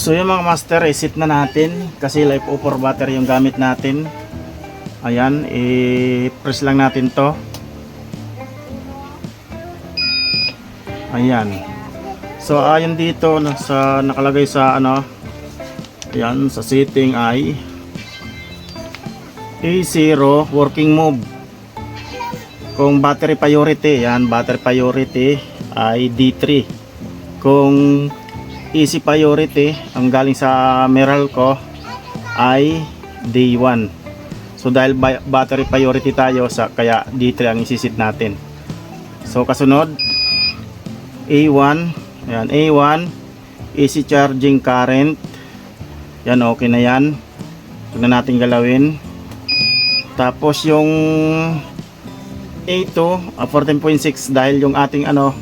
So yung mga master, isit na natin kasi life over battery yung gamit natin. Ayan, i-press lang natin to. Ayan. So ayon dito na- sa nakalagay sa ano, ayan sa setting ay A0 working mode. Kung battery priority, yan battery priority ay D3. Kung easy priority, ang galing sa Meralco ay D1. So dahil ba- battery priority tayo sa kaya D3 ang isisit natin. So kasunod A1, ayan A1 easy charging current. Yan okay na yan. Huwag na natin galawin. Tapos yung A2 ah, 14.6 dahil yung ating ano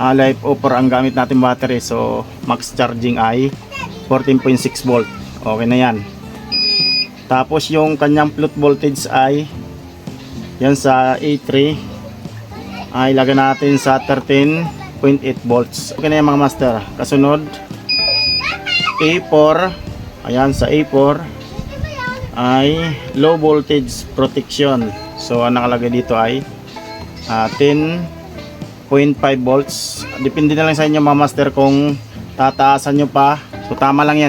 uh, life offer ang gamit natin battery. So max charging ay 14.6 volt. Okay na yan. Tapos yung kanyang float voltage ay yan sa A3 ay ah, laga natin sa 13.8 volts. Okay na yan mga master. Kasunod A4 ayan sa A4 ay low voltage protection. So ang nakalagay dito ay ah, uh, 10 0.5 volts. Depende na lang sa inyo mga master kung tataasan nyo pa. So tama lang yan.